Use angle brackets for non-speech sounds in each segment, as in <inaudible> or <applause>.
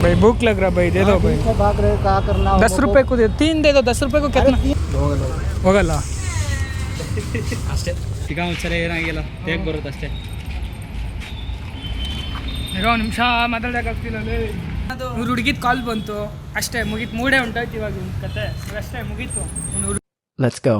भाई भूख लग रहा भाई दे दो भाई से भाग रहे कहा करना दस रुपए को दे तीन दे दो दस रुपए को कितना ಹೋಗಲ್ಲ ಅಷ್ಟೇ ಚಿಕ್ಕ ಮುಚ್ಚರೆ ಏನಾಗಿಲ್ಲ ಹೇಗೆ ಬರುತ್ತೆ ಅಷ್ಟೇ ಇರೋ ನಿಮಿಷ ಮಾತಾಡೋಕ್ಕಾಗ್ತಿಲ್ಲ ಇವ್ರು ಹುಡುಗಿದ ಕಾಲ್ ಬಂತು ಅಷ್ಟೇ ಮುಗೀತು ಮೂಡೇ ಉಂಟಾಯ್ತು ಇವಾಗ ಇವ್ನ್ ಕತೆ ಅಷ್ಟೇ ಮುಗೀತು ಇವ್ನು ಹುಡ್ಗ- let's go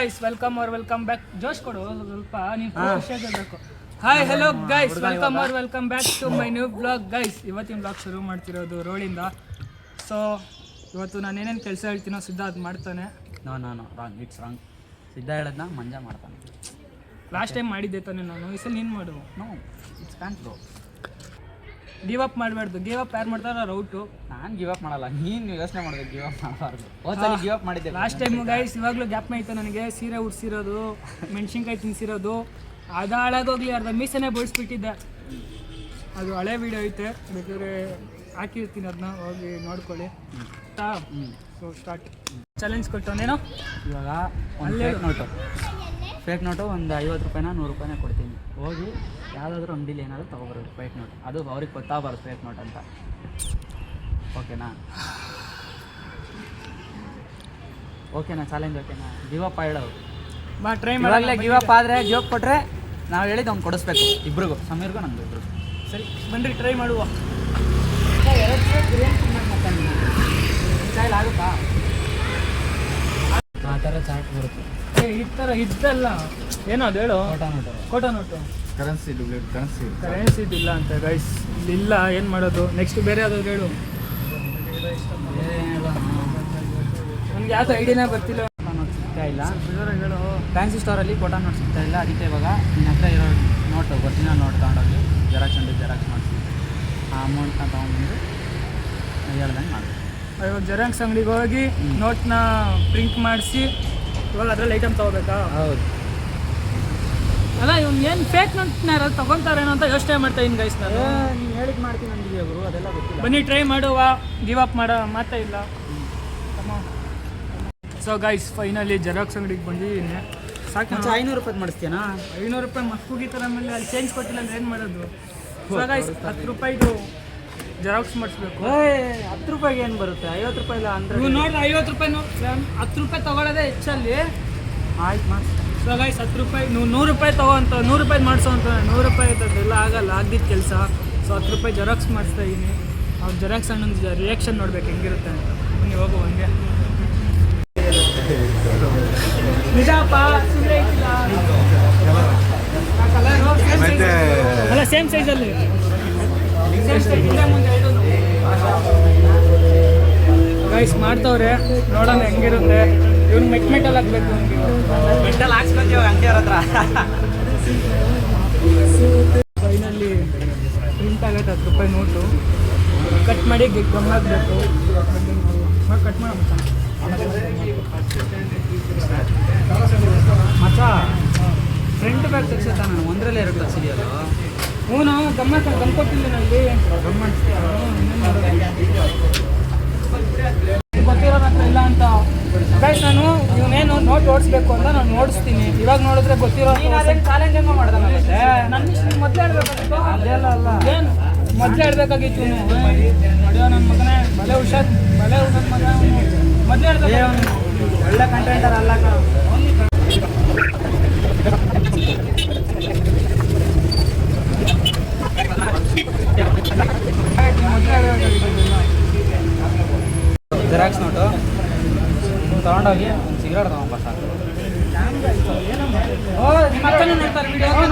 guys welcome or welcome back ಜೋಶ್ ಕೊಡು ಸ್ವಲ್ಪ ನೀವು ಬೇಕು hi hello guys welcome or welcome back to my new blog guys ಇವತ್ತಿನ ಬ್ಲಾಗ್ ಶುರು ಮಾಡ್ತಿರೋದು ರೋಡಿಂದ ಸೊ ಇವತ್ತು ನಾನು ಏನೇನು ಕೆಲಸ ಹೇಳ್ತೀನೋ ಸಿದ್ಧ ಅದು ಮಾಡ್ತಾನೆ. No no no wrong it's wrong Siddha ಹೇಳದ್ನ ಮಂಜ ಮಾಡ್ತಾನೆ. ಲಾಸ್ಟ್ ಟೈಮ್ ಮಾಡಿದ್ದೆ ತಾನೆ ನಾನು ಈ ಸಲ ನೀನು ಮಾಡು. No it's can't go give up ಮಾಡಬಾರ್ದು. ಗಿವ್ ಅಪ್ ಯಾರು ಮಾಡ್ತಾರೋ ರೌಟು ನಾನು ಗಿವ್ ಅಪ್ ಮಾಡಲ್ಲ. ನೀನು ಯೋಚನೆ ಮಾಡ್ಬೇಕು ಗಿವ್ ಅಪ್ ಮಾಡಬಾರ್ದು. ಹೋದ್ಸಲಿ ಗಿವ್ ಅಪ್ ಮಾಡಿದ್ದೆ. ಲಾಸ್ಟ್ ಟೈಮ್ ಗೈಸ್ ಇವಾಗಲೂ ಗ್ಯಾಪ್ ಆಯ್ತು ನನಗೆ. ಸೀರೆ ಉಡ್ಸಿರೋದು <laughs> ಮೆಣಸಿನ್ಕಾಯಿ ತಿನ್ಸಿರೋದು. ಅದು ಹಾಳಾಗೋಗ್ಲಿ ಅರ್ಧ ಮೀಸನೆ ಬೋಳಿಸ್ಬಿಟ್ಟಿದ್ದೆ. ಅದು ಹಳೆ ವಿಡಿಯೋ ಐತೆ. ಬೇಕಾದ್ರೆ ಹಾಕಿರ್ತೀನಿ ಅದನ್ನ ಹೋಗಿ ನೋಡ್ಕೊಳ್ಳಿ. ಸೊ ಸ್ಟಾರ್ಟ್ ಚಾಲೆಂಜ್ ಕೊಟ್ಟವನೇನೋ ಇವಾಗ ಒಂದು ಫೇಕ್ ನೋಟು ಫೇಕ್ ನೋಟು ಒಂದು ಐವತ್ತು ರೂಪಾಯಿನ ನೂರು ರೂಪಾಯಿನ ಕೊಡ್ತೀನಿ. ಹೋಗಿ ಯಾವುದಾದ್ರೂ ಅಂಗಡಿಲಿ ಏನಾದರೂ ತೊಗೊಬರೋದು ಫೇಕ್ ನೋಟ್ ಅದು ಅವ್ರಿಗೆ ಗೊತ್ತಾಗಬಾರ್ದು ಫೇಕ್ ನೋಟ್ ಅಂತ. ಓಕೆನಾ? ಓಕೆನಾ ಚಾಲೆಂಜ್ ಓಕೆನಾ? ಗಿವ್ ಅಪ್ ಹೇಳೋದು ಬಾ ಟ್ರೈ ಮಾಡಲ್ಲ ಗಿವ್ ಅಪ್ ಆದರೆ ಗಿವ್ ಅಪ್ ಕೊಟ್ಟರೆ ನಾವು ಹೇಳಿದ್ದು ಅವ್ನು ಕೊಡಿಸ್ಬೇಕು. ಇಬ್ರಿಗೂ ಸಮೀರ್ಗೂ ನಮ್ದು ಇಬ್ರು. ಸರಿ ಬನ್ರಿ ಟ್ರೈ ಮಾಡುವ. ಕೈಲಿ ಆಗುತ್ತಾ? ಆ ಥರ ಚಾಟ್ ಬರುತ್ತೆ. ಏ ಈ ಥರ ಇದ್ದಲ್ಲ. ಏನೋ ಅದು ಹೇಳು. ಕೋಟಾ ನೋಟು ಕೋಟಾ ನೋಟು ಕರೆನ್ಸಿ ಕರೆನ್ಸಿ ಕರೆನ್ಸಿ ಇಲ್ಲ ಅಂತ ಗೈಸ್ ಇಲ್ಲ ಏನು ಮಾಡೋದು? ನೆಕ್ಸ್ಟ್ ಬೇರೆ ಯಾವ್ದಾದ್ರು ಹೇಳು. ನನಗೆ ಯಾವ್ದು ಐಡಿಯಾನೇ ಬರ್ತಿಲ್ಲ? ನೋಟ್ ಸಿಗ್ತಾ ಇಲ್ಲ ಫ್ಯಾನ್ಸಿ ಸ್ಟೋರಲ್ಲಿ ಫೋಟೋ ನೋಟ್ ಸಿಗ್ತಾ ಇಲ್ಲ ಅದಕ್ಕೆ ಇವಾಗ ನಿನ್ನ ಹತ್ರ ಇರೋ ನೋಟ್ ಒರಿಜಿನಲ್ ನೋಟ್ ತಗೊಂಡೋಗಿ ಜೆರಾಕ್ಸ್ ಅಂಡ್ ಜೆರಾಕ್ಸ್ ಮಾಡಿಸಿ ಆ ಅಮೌಂಟ್ನ ತೊಗೊಂಡ್ಬಂದು ಹೇಳ್ದಂಗೆ ಮಾಡಿ ಇವಾಗ ಜೆರಾಕ್ಸ್ ಅಂಗಡಿಗೆ ಹೋಗಿ ನೋಟ್ನ ಪ್ರಿಂಟ್ ಮಾಡಿಸಿ ಇವಾಗ ಅದ್ರಲ್ಲಿ ಐಟಮ್ ತಗೋಬೇಕಾ? ಹೌದು. ಅಲ್ಲ ಇವ್ನು ಏನು ಫೇಕ್ ನಂಟ್ನಾರ ತಗೊಂತಾರೇನೋ ಅಂತ ಯೋಚನೆ ಮಾಡ್ತಾ ಇದ್ದೀನಿ ಗೈಸ್ ನಾನು. ನೀನು ಹೇಳಿದ್ ಮಾಡ್ತೀನಿ ಅಂದಿದ್ಯಾ ಗುರು ಅದೆಲ್ಲ ಗೊತ್ತಿಲ್ಲ. ಬನ್ನಿ ಟ್ರೈ ಮಾಡುವ ಗಿವ್ ಅಪ್ ಮಾಡೋ ಮಾತೇ ಇಲ್ಲ. ಸೊ ಗೈಸ್ ಫೈನಲಿ ಜೆರಾಕ್ಸ್ ಅಂಗಡಿಗೆ ಬಂದಿದ್ದೀನಿ ಸಾಕು ಮತ್ತೆ ಐನೂರು ರೂಪಾಯಿ ಮಾಡಿಸ್ತೀಯನಾ? ಐನೂರು ರೂಪಾಯಿ ಮಕ್ಕಳಿಗೆ ಥರ ಮೇಲೆ ಅಲ್ಲಿ ಚೇಂಜ್ ಕೊಟ್ಟಿಲ್ಲ ಅಂದ್ರೆ ಏನು ಮಾಡೋದು? ಸೊ ಗೈಸ್ ಹತ್ತು ರೂಪಾಯಿದು ಜೆರಾಕ್ಸ್ ಮಾಡಿಸ್ಬೇಕು. ಹತ್ತು ರೂಪಾಯಿಗೆ ಏನು ಬರುತ್ತೆ? ಐವತ್ತು ರೂಪಾಯಿ ಇಲ್ಲ ಅಂದ್ರೆ ನೀವು ನೋಡಿದ್ರೆ ಐವತ್ತು ರೂಪಾಯಿ ಹತ್ತು ರೂಪಾಯಿ ತಗೊಳ್ಳೋದೇ ಹೆಚ್ಚಲ್ಲಿ. ಆಯ್ತು ಮಾಡಿಸಿ. ಸೊ ಗೈಸ್ ಹತ್ತು ರೂಪಾಯಿ ನೀವು ನೂರು ರೂಪಾಯಿ ತೊಗೊಂತ ನೂರು ರೂಪಾಯಿ ಮಾಡಿಸೋ ಅಂತ ನೂರು ರೂಪಾಯಿ ಅದೆಲ್ಲ ಆಗಲ್ಲ ಆಗಿದ್ದ ಕೆಲಸ. ಸೊ ಹತ್ತು ರೂಪಾಯಿ ಜೆರಾಕ್ಸ್ ಮಾಡಿಸ್ತಾ ಇದ್ದೀನಿ ಅವ್ರು ಜೆರಾಕ್ಸ್ ಅಣ್ಣನ ರಿಯಾಕ್ಷನ್ ನೋಡ್ಬೇಕು ಹೆಂಗಿರುತ್ತೆ ಅಂತ. ಬನ್ನಿ ಹೋಗು ಹಂಗೆ. ನಿಜಪ್ಪ ಅಲ್ಲ ಸೇಮ್ ಸೈಜಲ್ಲಿ ಗೈಸ್ ಮಾಡ್ತವ್ರೆ. ನೋಡೋಣ ಹೆಂಗಿರುತ್ತೆ. ಇವ್ನು ಮೆಟ್ ಮೆಟಲ್ ಹಾಕ್ಬೇಕು ಮೆಟಲ್ ಮೆಂಟಲ್ ಹಾಕ್ಸ್ಕೊಂತೀವಿ ಅಂಗಡಿ ಅವ್ರ ಹತ್ರ. ಫೈನಲ್ಲಿ ಪ್ರಿಂಟ್ ಆಗೈತೆ ಹತ್ತು ರೂಪಾಯಿ ನೋಟು. ಕಟ್ ಮಾಡಿ ಗಮ್ ಹಾಕ್ಬೇಕು. ಕಟ್ ಮಾಡ ಮಚ್ಚ. ಫ್ರಂಟ್ ಬ್ಯಾಗ್ ತೆಗ್ಸತ್ತ ನಾನು? ಒಂದರಲ್ಲೇ ಎರಡು ತಗ್ಸಿದೆಯಲ್ಲ ಹ್ಞೂ ನಾವು ಗಮ್ಮ ಗಮ್ ಕೊಟ್ಟಿಲ್ಲ ಗಮ್ಮ ಗೊತ್ತಿರೋ ಹತ್ರ ಇಲ್ಲ ಅಂತ. ಗೈಸ್ ನಾನು ಇವನೇನು ನೋಟ್ ಓಡಿಸ್ಬೇಕು ಅಂತ ನಾನು ಓಡಿಸ್ತೀನಿ. ಇವಾಗ ನೋಡಿದ್ರೆ ಗೊತ್ತಿರೋ ಚಾಲೆಂಜ್ ಹೆಂಗೋ ಮಾಡ್ದೆ ಮೊದಲೇ ಹೇಳ್ಬೇಕಾಗಿತ್ತು. ಅದೆಲ್ಲ ಅಲ್ಲ. ಏನು? ಮೊದಲೇ ಹೇಳ್ಬೇಕಾಗಿತ್ತು ನಮ್ಮ ನಡೆಯೋ ನನ್ನ ಮಗನೇ ಬಲೆ ಹುಷಾರ್ ಬಲೆ ನನ್ನ ಮಗ ಮೊದಲೇ ಅವ್ನು ಒಳ್ಳೆ ಕಂಟೆಂಟರ್ ಅಲ್ಲ ಕಣ. ಜೆರಾಕ್ಸ್ ನೋಟು ತೊಗೊಂಡೋಗಿ ಒಂದು ಸಿಗರೇಟ್ ತಗೊಂಬ ಸಾಕು.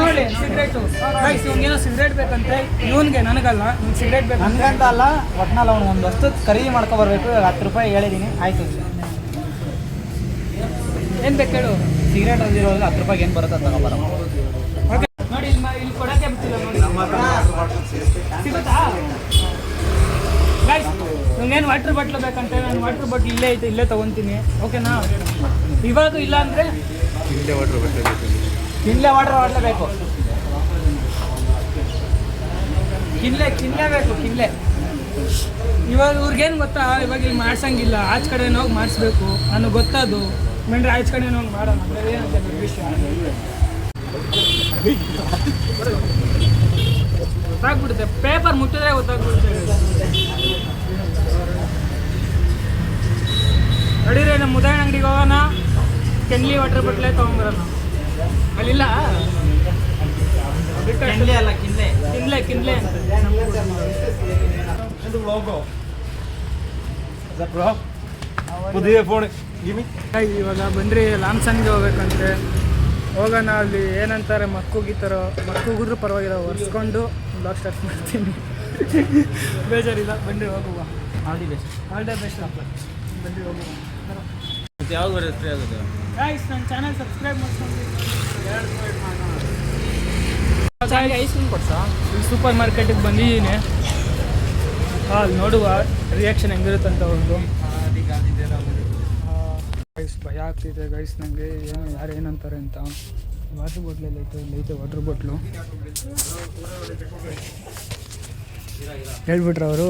ನೋಡಿ ಸಿಗರೇಟು. ಗೈಸ್ ಇವ್ನಿಗೇನೋ ಸಿಗರೇಟ್ ಬೇಕಂತೆ. ಇವನ್ಗೆ ನನಗಲ್ಲ ನಿಮ್ಗೆ ಸಿಗರೇಟ್ ಬೇಕು ನನಗಂತ ಅಲ್ಲ ಒಟ್ನಲ್ಲಿ ಅವ್ನು ಒಂದು ವಸ್ತು ಖರೀದಿ ಮಾಡ್ಕೊಬರ್ಬೇಕು ಇವಾಗ ಹತ್ತು ರೂಪಾಯಿ ಹೇಳಿದೀನಿ ಆಯ್ತು. ಏನು ಬೇಕು ಹೇಳು? ಸಿಗರೇಟ್ ಅಂದಿರೋ ಹತ್ತು ರೂಪಾಯಿಗೆ ಏನು ಬರುತ್ತೆ ತಗೊಬರ ಓಕೆ ನೋಡಿ ಇಲ್ಲಿ ಕೊಡಕ್ಕೆ ಬಿಟ್ಟಿಲ್ಲ ನೋಡಿ. ಸಿಗುತ್ತಾ? ನಂಗೇನು ವಾಟರ್ ಬಾಟ್ಲು ಬೇಕಂತೆ ನಾನು ವಾಟರ್ ಬಾಟ್ಲ್ ಇಲ್ಲೇ ಐತೆ ಇಲ್ಲೇ ತೊಗೊತೀನಿ. ಓಕೆನಾ? ಇವಾಗ ಇಲ್ಲ ಅಂದರೆ? ಇಲ್ಲೇ ವಾಟ್ರ್ ಬಟ್ಟೆ ಕಿನ್ಲೆ ವಾಟರ್ ಮಾಡಲೇಬೇಕು ಕಿನ್ಲೆ ಕಿನ್ಲೆ ಬೇಕು ಕಿನ್ಲೆ. ಇವಾಗ ಇವ್ರಿಗೇನು ಗೊತ್ತಾ? ಇವಾಗ ಇಲ್ಲಿ ಮಾಡ್ಸಂಗಿಲ್ಲ. ಆಚ ಕಡೆ ಹೋಗಿ ಮಾಡಿಸ್ಬೇಕು. ನನಗೆ ಗೊತ್ತದು. ಮೆಂಡ್ರೆ ಆಚ ಕಡೆ ಹೋಗಿ ಮಾಡೋಣ. ಏನಂತ ವಿಷಯ ಗೊತ್ತಾಗ್ಬಿಡುತ್ತೆ. ಪೇಪರ್ ಮುಟ್ಟಿದ್ರೆ ಗೊತ್ತಾಗ್ಬಿಡುತ್ತೆ. ನಡೀರಿ ನಮ್ಮ ಉದಾಹರಣೆ ಅಂಗಡಿಗೆ ಹೋಗೋಣ. ಕೆಂಡ್ಲಿ ವಾಟರ್ ಬಟ್ಲೆ ತೊಗೊಂಬರೋಣ ಅಲ್ಲಿಲ್ಲ? ಅಲ್ಲ ಇದು ಇವಾಗ ಬಂದ್ರಿ ಲಾಂಗ್ಸಂಗ್ ಹೋಗ್ಬೇಕಂತೆ. ಹೋಗೋಣ ಅಲ್ಲಿ ಏನಂತಾರೆ ಮಕ್ಕುಗಿತಾರೋ ಮಕ್ಕುಗಿದ್ರು ಪರವಾಗಿಲ್ಲ ಒರೆಸ್ಕೊಂಡು ಬ್ಲಾಗ್ ಸ್ಟಾರ್ಟ್ ಮಾಡ್ತೀನಿ. ಬೇಜಾರಿಲ್ಲ ಬಂದ್ರಿ ಹೋಗುವ. All the best all the best ಅಪ್ಪ. ಬಂದ್ರಿ ಹೋಗುವ. ಯಾವ್ದು ಬರುತ್ತೆ ಫ್ರೀ ಆಗುತ್ತೆ ಗಾಯ್ಸ್ ನನ್ನ ಚಾನಲ್ ಸಬ್ಸ್ಕ್ರೈಬ್ ಮಾಡ್ಕೊಂಡು ಐಸ್ ಕ್ರೀಮ್ ಕೊಡ್ಸಾ? ಸೂಪರ್ ಮಾರ್ಕೆಟಿಗೆ ಬಂದಿದ್ದೀನಿ. ಅಲ್ಲಿ ನೋಡುವ ರಿಯಾಕ್ಷನ್ ಹೆಂಗಿರುತ್ತಂತ ಒಂದು. ಗೈಸ್ ಭಯ ಆಗ್ತಿದೆ. ಗೈಸ್ ನನಗೆ ಏನು ಯಾರು ಏನಂತಾರೆ ಅಂತ. ವಾಟರ್ ಬಾಟ್ಲಲ್ಲಿ ಐತೆ ಇಲ್ಲಿ ಐತೆ ವಾಟರ್ ಬಾಟ್ಲು ಹೇಳ್ಬಿಟ್ರ ಅವರು?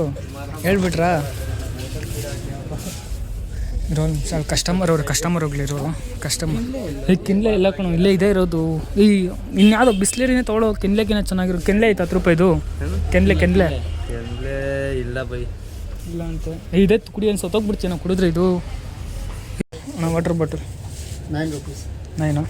ಹೇಳ್ಬಿಟ್ರಾ? ಇರೋ ಸ್ವಲ್ಪ ಕಸ್ಟಮರ್ ಅವರು ಕಸ್ಟಮರ್ ಹೋಗ್ಲಿರು ಕಸ್ಟಮರ್ ಈ ಕಿನ್ಲೆ ಇಲ್ಲ ಕಣೋ ಇಲ್ಲೇ ಇದೇ ಇರೋದು. ಈ ಇನ್ಯಾವುದೋ ಬಿಸ್ಲೇರಿನೇ ತೊಗೊಳೋ ಕಿನ್ಲೆಗಿನ ಚೆನ್ನಾಗಿರೋ ಕೆನ್ಲೆ ಐತೆ ಹತ್ತು ರೂಪಾಯಿದು. ಕೆನ್ಲೆ ಕೆನ್ಲೆ. ಎಲ್ಲೇ ಇಲ್ಲ ಬೈ. ಇಲ್ಲ ಅಂತ. ಇದೇ ಇದೆ ಕುಡಿ ಏನು ಸತ್ತೋಗ್ಬಿಡ್ತೀನಿ ನಾವು ಕುಡಿದ್ರೆ ಇದು. ನಾ water bottle nine rupees nine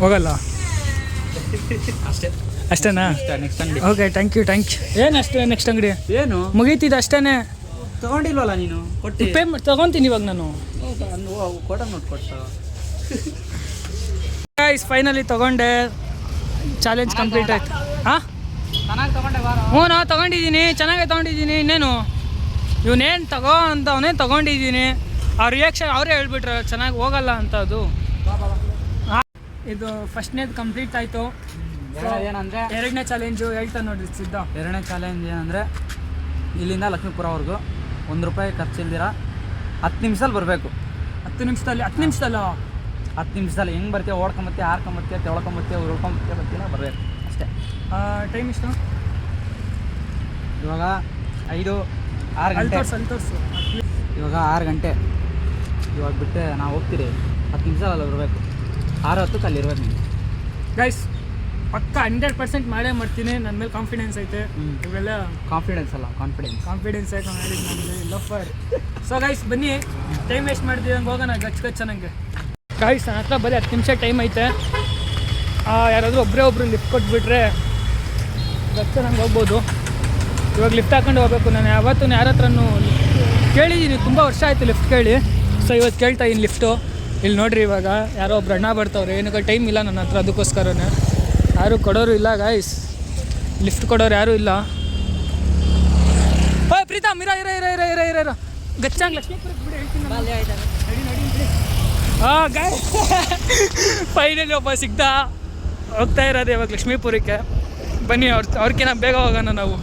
ಹೋಗಲ್ಲ. ಅಷ್ಟೇ. ಅಷ್ಟೇನಾ? ನೆಕ್ಸ್ಟ್ ಅಂಗಡಿ. Okay thank you thank you ಏನು ಅಷ್ಟೇ ನೆಕ್ಸ್ಟ್ ಅಂಗಡಿ? ಏನು? ಮುಗೀತಿದ್ದು ಅಷ್ಟೇನೆ. ತಗೊಂಡಿಲ್ವಲ್ಲ ನೀನು? ಕೊಟ್ಟು. ಪೇ ತಗೊಂತೀನಿ ಇವಾಗ ನಾನು. ಕೊಡ ನೋಟ್ ಕೊಟ್ಟ ಗೈಸ್ ಫೈನಲಿ ತಗೊಂಡೆ. ಚಾಲೆಂಜ್ ಕಂಪ್ಲೀಟ್ ಆಯ್ತು. ಹಾಂ? ಚೆನ್ನಾಗಿ ತಗೊಂಡೆ ಬಾರ. ಹ್ಞೂ ನಾ ತಗೊಂಡಿದ್ದೀನಿ. ಚೆನ್ನಾಗೇ ತಗೊಂಡಿದ್ದೀನಿ. ಇನ್ನೇನು? ಇವನೇನು ತಗೋ ಅಂತ ಅವನೇ ತಗೊಂಡಿದ್ದೀನಿ. ಆ ರಿಯಾಕ್ಷನ್ ಅವರೇ ಹೇಳ್ಬಿಟ್ರೆ ಚೆನ್ನಾಗಿ ಹೋಗಲ್ಲ ಅಂತ ಅದು. ಇದು ಫಸ್ಟ್ನೇದು ಕಂಪ್ಲೀಟ್ ಆಯಿತು. ಏನಂದ್ರೆ ಎರಡನೇ ಚಾಲೆಂಜು ಹೇಳ್ತಾ ನೋಡ್ರಿ ಸಿದ್ಧ. ಎರಡನೇ ಚಾಲೆಂಜ್ ಏನಂದರೆ ಇಲ್ಲಿಂದ ಲಕ್ಷ್ಮೀಪುರವರೆಗೂ ಒಂದು ರೂಪಾಯಿ ಖರ್ಚಿಲ್ದಿರ ಹತ್ತು ನಿಮಿಷದಲ್ಲಿ ಬರಬೇಕು. ಹತ್ತು ನಿಮಿಷದಲ್ಲಿ ಹತ್ತು ನಿಮಿಷದಲ್ಲ? ಹತ್ತು ನಿಮಿಷದಲ್ಲಿ ಹೆಂಗೆ ಬರ್ತೀಯ ಓಡ್ಕೊಂಬತ್ತೆ ಹಾರ್ಕೊಂಬತ್ತೆ ತೆಳ್ಕೊಂಬತ್ತೆ ಉಳ್ಕೊಂಬತ್ತೆ ಬರ್ತೀನ ಬರಬೇಕು ಅಷ್ಟೇ. ಟೈಮ್ ಇಷ್ಟು ಇವಾಗ ಐದು ಆರು ಗಂಟೆ. ಇವಾಗ ಆರು ಗಂಟೆ. ಇವಾಗ ಬಿಟ್ಟೆ ನಾವು ಹೋಗ್ತೀರಿ. ಹತ್ತು ನಿಮಿಷದಲ್ಲಿ ಬರಬೇಕು. ಆರು ಹತ್ತಕ್ಕೆ ಅಲ್ಲಿರೋದು ನೀವು. ಗೈಸ್ ಪಕ್ಕ ಹಂಡ್ರೆಡ್ ಪರ್ಸೆಂಟ್ ಮಾಡೇ ಮಾಡ್ತೀನಿ. ನನ್ನ ಮೇಲೆ ಕಾನ್ಫಿಡೆನ್ಸ್ ಐತೆ. ಇವೆಲ್ಲ ಕಾನ್ಫಿಡೆನ್ಸ್ ಅಲ್ಲ ಕಾನ್ಫಿಡೆನ್ಸ್ ಕಾನ್ಫಿಡೆನ್ಸ್ ಐತೆ ನಮಗೆ? ಲಫರ್. ಸೊ ಗೈಸ್ ಬನ್ನಿ. ಟೈಮ್ ವೇಸ್ಟ್ ಮಾಡ್ತೀವಿ ಹಂಗೆ ಹೋಗೋಣ ಗಚ್ ಗಚ್ಚ ನನಗೆ ಗೈಸ್ ನನ್ನ ಹತ್ರ ಬರೀ ಹತ್ತು ನಿಮಿಷ ಟೈಮ್ ಐತೆ. ಯಾರಾದರೂ ಒಬ್ಬರೇ ಒಬ್ರು ಲಿಫ್ಟ್ ಕೊಟ್ಬಿಟ್ರೆ ಗಚ್ಚ ನಂಗೆ ಹೋಗ್ಬೋದು. ಇವಾಗ ಲಿಫ್ಟ್ ಹಾಕೊಂಡು ಹೋಗ್ಬೇಕು ನಾನು. ಯಾವತ್ತೂ ಯಾರ ಹತ್ರನೂ ಕೇಳಿದ್ದೀನಿ ತುಂಬ ವರ್ಷ ಆಯಿತು ಲಿಫ್ಟ್ ಕೇಳಿ. ಸೊ ಇವತ್ತು ಕೇಳ್ತಾ ಇದ್ದೀನಿ ಲಿಫ್ಟು ಇಲ್ಲಿ ನೋಡ್ರಿ ಇವಾಗ ಯಾರೋ ಒಬ್ರು ಅಣ್ಣ ಬರ್ತಾವ್ರೆ. ಏನಕ್ಕೆ ಟೈಮ್ ಇಲ್ಲ ನನ್ನ ಹತ್ರ ಅದಕ್ಕೋಸ್ಕರನೇ. ಯಾರು ಕೊಡೋರು ಇಲ್ಲ ಗಾಯ್ಸ್ ಲಿಫ್ಟ್ ಕೊಡೋರು ಯಾರೂ ಇಲ್ಲ. ಓ ಪ್ರೀತಮ್ ಇರ ಇರ ಇರ ಇರ ಇರ ಇರ ಇರ. ಗಚ್ಚಂಗ್ ಹಾಂ ಗಾಯ್ ಫೈನಲಿ ಒಬ್ಬ ಸಿಗ್ದ. ಹೋಗ್ತಾ ಇರೋದು ಇವಾಗ ಲಕ್ಷ್ಮೀಪುರಕ್ಕೆ ಬನ್ನಿ ಅವ್ರ ಅವ್ರಕ್ಕಿಂತ ಬೇಗ ಹೋಗೋಣ ನಾವು.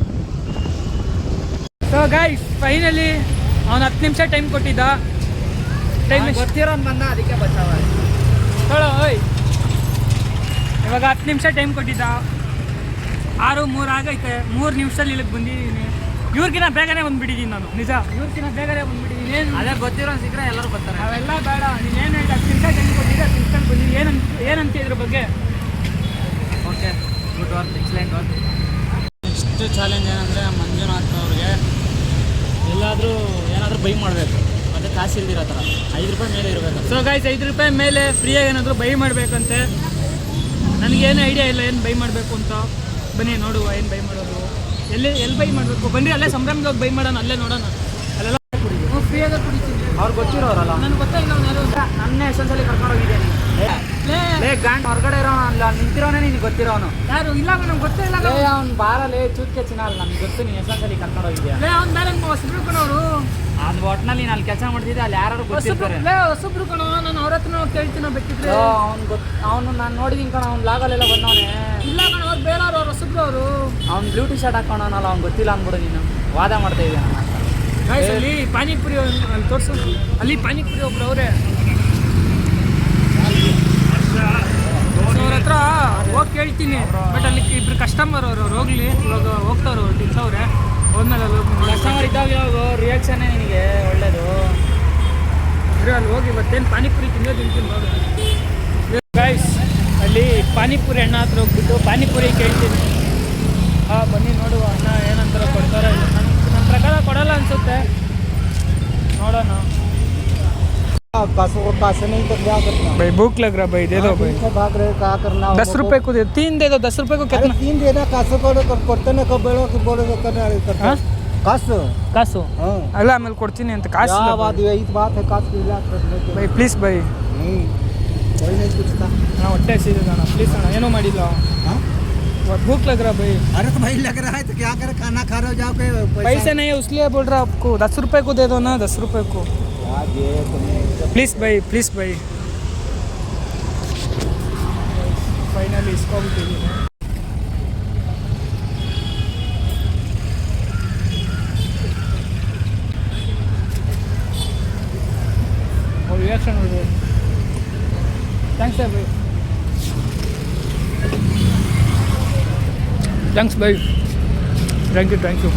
ಸೊ ಗಾಯ್ಸ್ ಫೈನಲಿ ಅವ್ನು ಹತ್ತು ನಿಮಿಷ ಟೈಮ್ ಕೊಟ್ಟಿದ್ದ. ಟೈಮ್ ಗೊತ್ತಿರೋನ್ ಬಂದ ಅದಕ್ಕೆ ಬಚಾವ ಹೇಳೋ ಓಯ್. ಇವಾಗ ಹತ್ತು ನಿಮಿಷ ಟೈಮ್ ಕೊಟ್ಟಿದ್ದ. ಆರು ಮೂರು ಆಗೈತೆ. ಮೂರು ನಿಮಿಷದಲ್ಲಿ ಇಲ್ಲಿಗೆ ಬಂದಿದ್ದೀನಿ. ಇವ್ರಿಗಿನ ಬೇಗನೆ ಬಂದ್ಬಿಟ್ಟಿದ್ದೀನಿ ನಾನು. ನಿಜ. ಇವ್ರಿಗಿನ ಬೇಗನೆ ಬಂದ್ಬಿಟ್ಟಿದ್ದೀನಿ. ಏನು ಅದೇ ಗೊತ್ತಿರೋ ಸಿಕ್ಕರೆ ಎಲ್ಲರೂ ಬರ್ತಾರೆ. ಅವೆಲ್ಲ ಬೇಡ. ನೀನು ಏನು ಹೇಳಿ ಹತ್ತು ನಿಮಿಷ ಟೈಮ್ ಕೊಟ್ಟಿದ್ದೆ ಹತ್ತು ನಿಮಿಷದಲ್ಲಿ ಬಂದಿದ್ದೀನಿ. ಏನಂತ ಏನಂತ ಇದ್ರ ಬಗ್ಗೆ? Okay. Good work excellent work next challenge ಏನಂದರೆ ಮಂಜುನಾಥ್ ಅವ್ರಿಗೆ ಎಲ್ಲಾದರೂ ಏನಾದರೂ ಬೈ ಮಾಡಬೇಕು. ಕಾಸು ಇಲ್ದಿರೋ ಥರ. ಐದು ರೂಪಾಯಿ ಮೇಲೆ ಇರಬೇಕು. ಸೊ ಗಾಯ್ಸ್ ಐದು ರೂಪಾಯಿ ಮೇಲೆ ಫ್ರೀಯಾಗಿ ಏನಾದರೂ ಬೈ ಮಾಡಬೇಕಂತೆ. ನನಗೇನು ಐಡಿಯಾ ಇಲ್ಲ ಏನು ಬೈ ಮಾಡಬೇಕು ಅಂತ. ಬನ್ನಿ ನೋಡುವ ಏನು ಬೈ ಮಾಡೋದು. ಎಲ್ಲಿ ಎಲ್ಲಿ ಬೈ ಮಾಡಬೇಕು? ಬನ್ನಿ ಅಲ್ಲೇ ಸಂಭ್ರಮದ ಬೈ ಮಾಡೋಣ ಅಲ್ಲೇ ನೋಡೋಣ. ಅಲ್ಲೆಲ್ಲ ಫ್ರೀಯಾಗಿ ಕುಡಿತೀನಿ ಅವ್ರು ಗೊತ್ತಿರೋರಲ್ಲ. ನನಗೆ ಗೊತ್ತಾಗಿಲ್ಲ ನನ್ನೇ ಎಷ್ಟೊಂದ್ಸಲಿ ಕರ್ಕೊಂಡು ಹೋಗಿದ್ದೇನೆ. ಲೇ, ಲೇ ಗಾಂಡ್ ಹೊರಗಡೆ ಇರೋನು ಅಲ್ಲ ನಿಂತಿರೋನೇ ನಿನ್ಗೆ ಗೊತ್ತಿರೋನು ಯಾರು? ಇಲ್ಲ ನಮ್ಗೆ ಗೊತ್ತೇ ಇಲ್ಲ ಲೇ ಅವ್ನು ಬಾರಲೇ ಚೂತ್ಕೆ ಚಿನ್ನಲ್ಲ ನಮ್ಗೆ ಗೊತ್ತು ನೀನು ಎಷ್ಟೊಂದ್ಸಲಿ ಕರ್ಕೊಂಡು ಹೋಗಿದ್ಯಾ? ಲೇ ಅವ್ನ ಮೇಲೆ ಹೊಸಬ್ರು ಕಣವರು ಅದು ಒಟ್ನಲ್ಲಿ ನಾನು ಅಲ್ಲಿ ಕೆಲಸ ಮಾಡ್ತಿದ್ದೆ ಅಲ್ಲಿ ಯಾರು ಗೊತ್ತಿರ್ತಾರೆ. ಲೇ ಹೊಸಬ್ರು ಕಣ ನಾನು ಅವ್ರ ಹತ್ರ ಕೇಳ್ತೀನ ಬೇಕಿದ್ರೆ ಅವ್ನು ಗೊತ್ತು ಅವನು ನಾನು ನೋಡಿದೀನಿ ಕಣ ಅವ್ನು ಲಾಗಲ್ಲೆಲ್ಲ ಬಂದವನೇ. ಇಲ್ಲ ಕಣ ಅವ್ರು ಬೇರೆ ಅವ್ರು ಹೊಸಬ್ರು ಅವರು ಅವ್ನು ಬ್ಲೂಟಿ ಶರ್ಟ್ ಹಾಕೊಂಡವನಲ್ಲ ಅವ್ನು ಗೊತ್ತಿಲ್ಲ ಅಂದ್ಬಿಡು ನೀನು. ವಾದ ಮಾಡ್ತಾ ಇದ್ದೀನಿ ಅಲ್ಲಿ ಪಾನಿಪುರಿ ಅಲ್ಲಿ ತೋರ್ಸು. ಅಲ್ಲಿ ಪಾನಿಪುರಿ ಒಬ್ರು ಅವರೇ. ಹೇಳ್ತೀನಿ ಬಟ್ ಅಲ್ಲಿ ಇಬ್ರು ಕಸ್ಟಮರ್ ಅವರು ಅವ್ರು ಹೋಗ್ಲಿ. ಇವಾಗ ಹೋಗ್ತಾವ್ರು ಅವ್ರು. ತಿಂತವ್ರೆ ಹೋದ್ಮೇಲೆ ಅಲ್ಲಿ ಹೋಗಿ ಕಸ್ಟಮರ್ ಇದ್ದಾಗ ರಿಯಾಕ್ಷನ್ನೇ ನಿನಗೆ? ಒಳ್ಳೇದು. ಅಂದರೆ ಅಲ್ಲಿ ಹೋಗಿ ಮತ್ತೇನು ಪಾನಿಪುರಿ ತಿಂದೇ ತಿಂತೀನಿ ನೋಡಿ. ಗೈಸ್ ಅಲ್ಲಿ ಪಾನಿಪುರಿ ಅಣ್ಣ ಹತ್ರ ಹೋಗ್ಬಿಟ್ಟು ಪಾನಿಪುರಿ ಕೇಳ್ತೀನಿ. ಹಾಂ ಬನ್ನಿ ನೋಡುವ ಅಣ್ಣ ಏನಂತಾರ ಕೊಡ್ತಾರ ನನ್ನ ನನ್ನ ಪ್ರಕಾರ ಕೊಡಲ್ಲ ಅನಿಸುತ್ತೆ. ನೋಡೋಣ. पैसों को पैसे नहीं तो क्या करना भाई भूख लग रहा भाई दे दो भाई से भाग रहे क्या करना दस रुपए को दे तीन दे दो दस रुपए को अरे कितना तीन देना कासो को ಕೊಡ್ತಾನೆ ಕೊ ಬೇಡೋ ಬೋಡೋ करना हाँ? ಕಾಸು ಕಾಸು हाँ ಅಲ್ಲ ಆಮೇಲೆ ಕೊಡ್ತೀನಿ ಅಂತ ಕಾಸು क्या बात है यही बात है कास की इलाज करने के ಬೈ ಪ್ಲೀಸ್ ಬೈ नहीं कोई नहीं पूछता ಅಣ್ಣ ಹೊಟ್ಟೆ ಹಸಿದಿದೆ ಅಣ್ಣ ಪ್ಲೀಸ್ ಅಣ್ಣ ಏನೂ ಮಾಡಿಲ್ಲ हाँ भूख लग रहा भाई अरे तो भाई लग रहा है तो क्या करे खाना खा रहे हो जाओ के पैसे नहीं है इसलिए बोल रहा आपको दस रुपए को दे दो ना दस रुपए को यार ये तुम्हें प्लीज भाई प्लीज भाई फाइनली इसको भी दे दिया और रिएक्शन हो गया थैंक्स है भाई thanks bye thank you thank you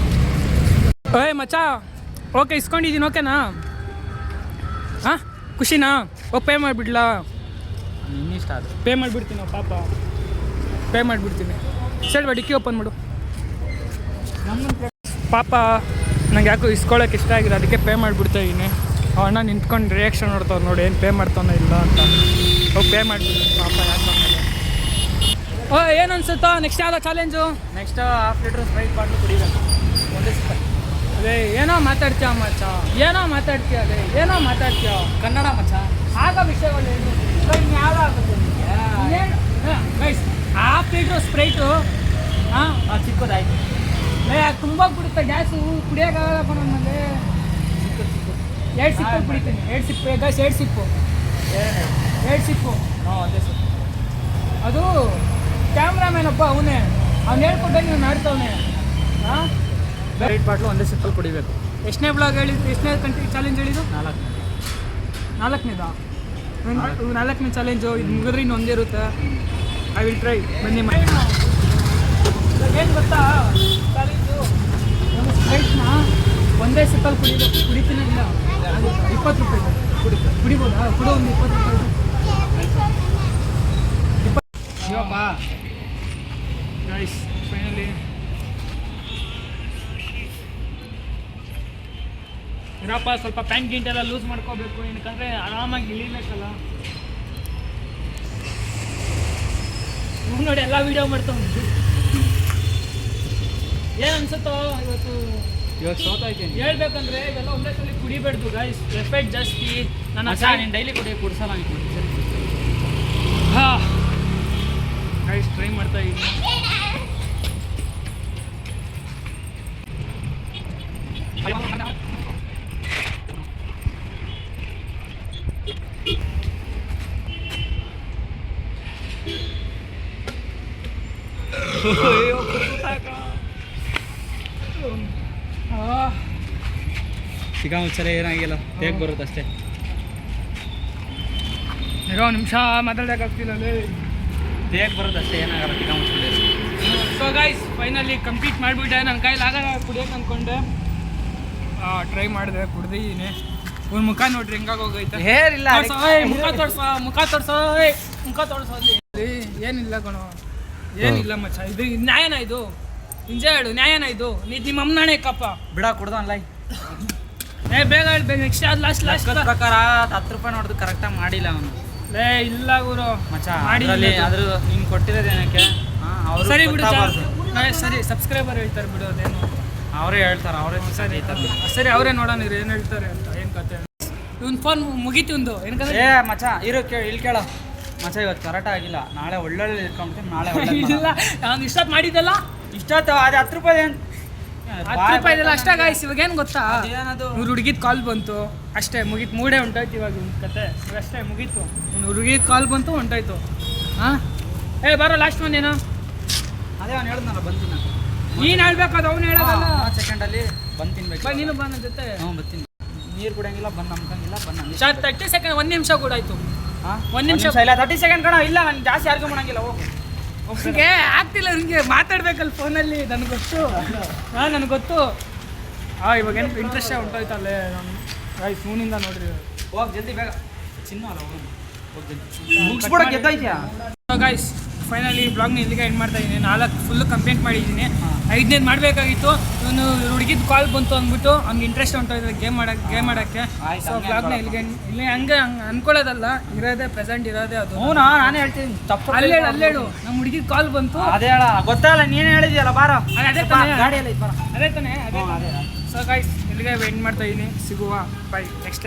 ಏಯ್ ಮಚ್ಚ ಓಕೆ ಇಸ್ಕೊಂಡಿದ್ದೀನಿ ಓಕೆನಾ ಹಾಂ ಖುಷಿನಾ? ಓ ಪೇ ಮಾಡಿಬಿಡ್ಲಾ? ಇನ್ನಿಷ್ಟ ಅದು ಪೇ ಮಾಡಿಬಿಡ್ತೀನಿ ಪಾಪ. ಪೇ ಮಾಡಿಬಿಡ್ತೀನಿ. ಸರಿ ಬಾ ಡಿಕ್ಕಿ ಓಪನ್ ಮಾಡು. ಪಾಪ ನಂಗೆ ಯಾಕೋ ಇಸ್ಕೊಳ್ಳೋಕೆ ಇಷ್ಟ ಆಗಿದೆ ಅದಕ್ಕೆ ಪೇ ಮಾಡಿಬಿಡ್ತಾ ಇದ್ದೀನಿ ಅಣ್ಣ ನಿಂತ್ಕೊಂಡು ರಿಯಾಕ್ಷನ್ ನೋಡ್ತಾವ್ರು ನೋಡಿ ಏನು ಪೇ ಮಾಡ್ತಾನೋ ಇಲ್ಲ ಅಂತ. ಹೋಗಿ ಪೇ ಮಾಡಿಬಿಡ್ತೀನಿ ಪಾಪ ಯಾಕೆ ಓ ಏನು ಅನ್ಸುತ್ತಾ ನೆಕ್ಸ್ಟ್ ಯಾವುದೋ challenge next half litre Sprite bottle ಕುಡಿಬೇಕು. ಒಂದೇ ಏನೋ ಮಾತಾಡ್ತೀಯ ಮಚ್ಚ? ಏನೋ ಮಾತಾಡ್ತೀಯ ಏನೋ ಮಾತಾಡ್ತೀಯ? ಕನ್ನಡ ಮಚ್ಚ? ಆಗ ವಿಷಯಗಳು ಯಾವ ಆಗುತ್ತೆ ಲೀಟ್ರ್ ಸ್ಪ್ರೈಟು ಹಾಂ? ಚಿಕ್ಕದಾಯ್ತು. ಲೇ ಅದು ತುಂಬ ಬಿಡುತ್ತೆ ಗ್ಯಾಸು ಕುಡಿಯೋಕ್ಕಾಗಲ್ಲ ನಮ್ಮಲ್ಲಿ. ಎರಡು ಸಿಪ್ಪು ಕುಡಿತೀನಿ. ಎರಡು ಸಿಪ್ಪು ಗ್ಯಾಸ್ ಎರಡು ಸಿಪ್ಪು. ಎರಡು ಸಿಪ್ಪು. ಹಾಂ ಅದೇ ಸಿಪ್ಪು ಅದು ಕ್ಯಾಮ್ರಾಮ್ಯಾನಪ್ಪ ಅಪ್ಪ ಅವನೇ. ಅವ್ನು ಹೇಳ್ಕೊಟ್ಟೆ ನೀವು ನಾಡ್ತವನೇ ಹಾಂ? ಸ್ಪ್ರೈಟ್ ಬಾಟ್ಲು ಒಂದೇ ಸಿಪ್ಪಲ್ಲಿ ಕುಡಿಬೇಕು. ಎಷ್ಟನೇ ಬ್ಲಾಗ್ ಹೇಳಿದ್ದು ಎಷ್ಟನೇ ಕಂಟ್ರಿ ಚಾಲೆಂಜ್ ಹೇಳಿದ್ದು? ನಾಲ್ಕು ನಾಲ್ಕನೇದಾ? ನಾಲ್ಕನೇ. ಚಾಲೆಂಜು ಇದು ಮುಗಿದ್ರೆ ಇನ್ನು ಒಂದೇ ಇರುತ್ತೆ. ಐ ವಿಲ್ ಟ್ರೈ ಬನ್ನಿ ಏನು? ಗೊತ್ತಾ? ಚಾಲೆಂಜು ಒಂದು ಸ್ಪ್ರೈಟ್ನ ಒಂದೇ ಸಿಪ್ಪಲ್ಲಿ ಕುಡಿಬೇಕು. ಕುಡಿತೀನಿ ಇಲ್ಲ. ಇಪ್ಪತ್ತು ರೂಪಾಯಿ ಕುಡಿ ಕುಡಿಬೋದಾ? ಕುಡೋ ಒಂದು ಇಪ್ಪತ್ತು ರೂಪಾಯಿ ಶಿವಪ್ಪ ಗೈಸ್ ಫೈನಲಿ ಇರಪ್ಪ ಸ್ವಲ್ಪ ಪ್ಯಾಂಟ್ ಗಿಂಟ್ ಎಲ್ಲ ಲೂಸ್ ಮಾಡ್ಕೋಬೇಕು. ಏನಕ್ಕಂದ್ರೆ ಆರಾಮಾಗಿ ಇಳಿಬೇಕಲ್ಲ ನೋಡಿ ಎಲ್ಲ ವಿಡಿಯೋ ಮಾಡ್ತಾವ್. ಏನು ಅನ್ಸುತ್ತೋ ಇವತ್ತು? ಇವಾಗ ಸೋತಾಯ್ತೀನಿ ಹೇಳ್ಬೇಕಂದ್ರೆ ಇವೆಲ್ಲ ಒಂದೇ ಸಲ ಕುಡಿಬೇಡ್ದು ಗೈಸ್ ಎಫೆಕ್ಟ್ ಜಾಸ್ತಿ. ನೀನು ಡೈಲಿ ಕುಡಿ ಕುಡ್ಸಲ್ಲ ಮುಚ್ಚರೆ ಏನಾಗಿಲ್ಲ ಹೇಗೆ ಬರುತ್ತೆ ಅಷ್ಟೇ. ಇರೋ ನಿಮಿಷ ಮಾತಾಡೋಕ್ಕಾಗ್ತಿಲ್ಲ ಹೇಗೆ ಬರುತ್ತೆ ಅಷ್ಟೇ ಏನಾಗಲ್ಲ ಮುಚ್ಚರೆ ಸೊ ಗೈಸ್ ಫೈನಲಿ ಕಂಪ್ಲೀಟ್ ಮಾಡಿಬಿಟ್ಟೆ. ನನ್ನ ಕೈಲಿ ಆಗಲ್ಲ ಕುಡಿಯೋಕೆ ಅಂದ್ಕೊಂಡೆ ಟ್ರೈ ಮಾಡಿದೆ ಕುಡ್ದಿದ್ದೀನಿ ಒಂದು ಮುಖ ನೋಡ್ರಿ ಹೆಂಗಾಗಿ ಹೋಗೈತೆ. ಹೇರಿಲ್ಲ ಮುಖ ತೋರ್ಸ ಮುಖ ತೋರ್ಸೋ ಮುಖ ತೋರ್ಸೋ ಅಲ್ಲಿ. ಏಯ್, ಏನಿಲ್ಲ ಕಣೋ. ಏನಿಲ್ಲ ಮಚ್ಚ ಇದು ನ್ಯಾಯನ ಇದು. ಹಿಂಜೆ ಹೇಳು ನ್ಯಾಯನ ಇದು. ನೀ ನಿಮ್ಮ ಅಮ್ಮನಾಣೆ ಕಪ್ಪ ಬಿಡ ಕುಡ್ದಲ್ಲ ಏ ಬೇಗ ಹೇಳ್ಬೇಕು ಬೇಗ ನೆಕ್ಸ್ಟ್ ಅದು ಲಾಸ್ಟ್ ಲಾಸ್ಟ್ ಪ್ರಕಾರ ಹತ್ತು ರೂಪಾಯಿ ನೋಡಿದ್ರು ಕರೆಕ್ಟಾಗಿ ಮಾಡಿಲ್ಲ ಅವನು. ಲೇ ಇಲ್ಲ ಗುರು. ಮಚ್ಚ ಮಾಡಿ ಅದರಲ್ಲಿ ಅದ್ರ ನೀನು ಕೊಟ್ಟಿರೋದು ಏನಕ್ಕೆ? ಅವರು ಸರಿ ಬಿಡು. ಏ, ಸರಿ ಸಬ್ಸ್ಕ್ರೈಬರ್ ಹೇಳ್ತಾರೆ ಬಿಡು ಅದೇನು. ಅವರೇ ಹೇಳ್ತಾರೆ ಅವರೇ ಸರಿ. ಸರಿ ಅವರೇ ನೋಡೋಣ ಇರು ಏನು ಹೇಳ್ತಾರೆ ಅಂತ ಏನು ಕತೆ ಇವ್ನ ಫೋನ್ ಮುಗೀತು ಒಂದು ಏನಕಂದ್ರೆ ಏ ಮಚ್ಚ ಇರೋ ಕೇಳಿ ಇಲ್ಲಿ ಕೇಳ. ಮಚ್ಚ ಇವತ್ತು ಕರೆಕ್ಟ್ ಆಗಿಲ್ಲ. ನಾಳೆ ಒಳ್ಳೊಳ್ಳೆ ಇಟ್ಕೊಂಡ್ಬಿಟ್ಟು ನಾಳೆ ಇಲ್ಲ ನಾನು ಇಷ್ಟೊತ್ತು ಮಾಡಿದ್ದಲ್ಲ? ಇಷ್ಟೊತ್ತು ಅದು ಹತ್ತು ರೂಪಾಯಿ ಏನು ಹತ್ತು ರೂಪಾಯಿ ಇದೆಲ್ಲ ಅಷ್ಟೇ ಗಾಯ್ಸ್ ಇವಾಗ ಏನ್ ಗೊತ್ತಾ ಇವ್ರು ಹುಡುಗಿದ್ ಕಾಲ್ ಬಂತು ಅಷ್ಟೇ ಮುಗೀತು ಮೂಡೇ ಹೊಂಟೋಯ್ತು ಇವಾಗ ಕತೆ. ಅಷ್ಟೇ ಮುಗೀತು. ಇವ್ನು ಹುಡುಗಿದ್ ಕಾಲ್ ಬಂತು ಹೊಂಟೋಯ್ತು ಹಾಂ? ಏ ಬರೋ ಲಾಸ್ಟ್ ಒಂದೇನು ಅದೇ ಅವ್ನು ಹೇಳ್ದಲ್ಲ ಬಂತೀನಿ ನಾನು. ಹೇಳ್ಬೇಕಾದ ಅವ್ನು ಹೇಳೋದಲ್ಲ. ಸೆಕೆಂಡಲ್ಲಿ ಬಂದು ತಿನ್ಬೇಕು ಬಾ ನೀನು ಬಂದ ಜೊತೆ. ಹ್ಞೂ ಬರ್ತೀನಿ ನೀರು ಕುಡಿಯಂಗಿಲ್ಲ ಬಂದು ನಂಬ್ಕಂಗಿಲ್ಲ ಬಂದು ಸರ್ ತರ್ಟಿ ಸೆಕೆಂಡ್ ಒಂದು ನಿಮಿಷ ಕೂಡ ಆಯ್ತು ಹಾಂ? ಒಂದ್ ನಿಮಿಷ. ಇಲ್ಲ ತರ್ಟಿ ಸೆಕೆಂಡ್ ಕಣ ಇಲ್ಲ ನಾನು ಜಾಸ್ತಿ ಯಾರಿಗೂ ಮಾಡಂಗಿಲ್ಲ ಹೋಗು. ಅವ್ನಿಗೆ ಆಗ್ತಿಲ್ಲ ನಿಮಗೆ ಮಾತಾಡ್ಬೇಕಲ್ಲ ಫೋನಲ್ಲಿ ನನಗೆ ಗೊತ್ತು. ಹಾಂ ನನಗೆ ಗೊತ್ತು. ಹಾಂ ಇವಾಗ ಏನು ಇಂಟ್ರೆಸ್ಟೇ ಹೊಂಟೋಯ್ತಲ್ಲೇ ನಾನು ಗಾಯ್ಸ್ ಫೋನಿಂದ ನೋಡ್ರಿ ಹೋಗಿ ಜಲ್ದಿ ಬೇಗ. ಚಿನ್ನ ಅಲ್ಲ ಹೋಗಿ ಹೋಗಿ ಜಲ್ದಿ ಮುಗಿಸ್ಬಿಡೋ ಗೆದ್ದೈತ್ಯಾ ಗಾಯ್ಸ್ ಫೈನಲಿ ಬ್ಲಾಗ್ನ ಇಲ್ಲಿಗೆ ಎಂಡ್ ಮಾಡ್ತಾ ಇದ್ದೀನಿ. ನಾಲ್ಕು ಫುಲ್ ಕಂಪ್ಲೇಂಟ್ ಮಾಡಿದ್ದೀನಿ. ಐದನೇದು ಮಾಡಬೇಕಾಗಿತ್ತು. ಇವನು ಹುಡುಗಿದ ಕಾಲ್ ಬಂತು ಅಂದ್ಬಿಟ್ಟು ಹಂಗೆ ಇಂಟ್ರೆಸ್ಟ್ ಹೊಂಟೋಯ್ತು ಗೇಮ್ ಮಾಡಕ್ಕೆ ಗೇಮ್ ಮಾಡೋಕ್ಕೆ ಸೊ ಬ್ಲಾಗ್ನ ಇಲ್ಲಿಗೆ ಇಲ್ಲಿ ಹಂಗೆ ಹಂಗೆ ಅನ್ಕೊಳ್ಳೋದಲ್ಲ ಇರೋದೇ ಪ್ರೆಸೆಂಟ್ ಇರೋದೇ ಅದು. ಹ್ಞೂ ನಾನೇ ಹೇಳ್ತೀನಿ. ತಪ್ಪು ಅಲ್ಲೇಳು ಅಲ್ಲೇಳು. ನಮ್ಮ ಹುಡುಗಿದ ಕಾಲ್ ಬಂತು. ಅದೇ ಹೇಳ ಗೊತ್ತಲ್ಲ ನೀನೇ ಹೇಳಿದ್ಯಲ್ಲ ಬಾರೋ. ಅದೇ ತಾನೇ. ಗಾಡಿಯಲ್ಲಿ ಅದೇ ತಾನೇ ಅದೇ ಸೊ ಗಾಯ್ಸ್ ಇಲ್ಲಿಗೆ ಎಂಡ್ ಮಾಡ್ತಾ ಇದ್ದೀನಿ. ಸಿಗುವ. By next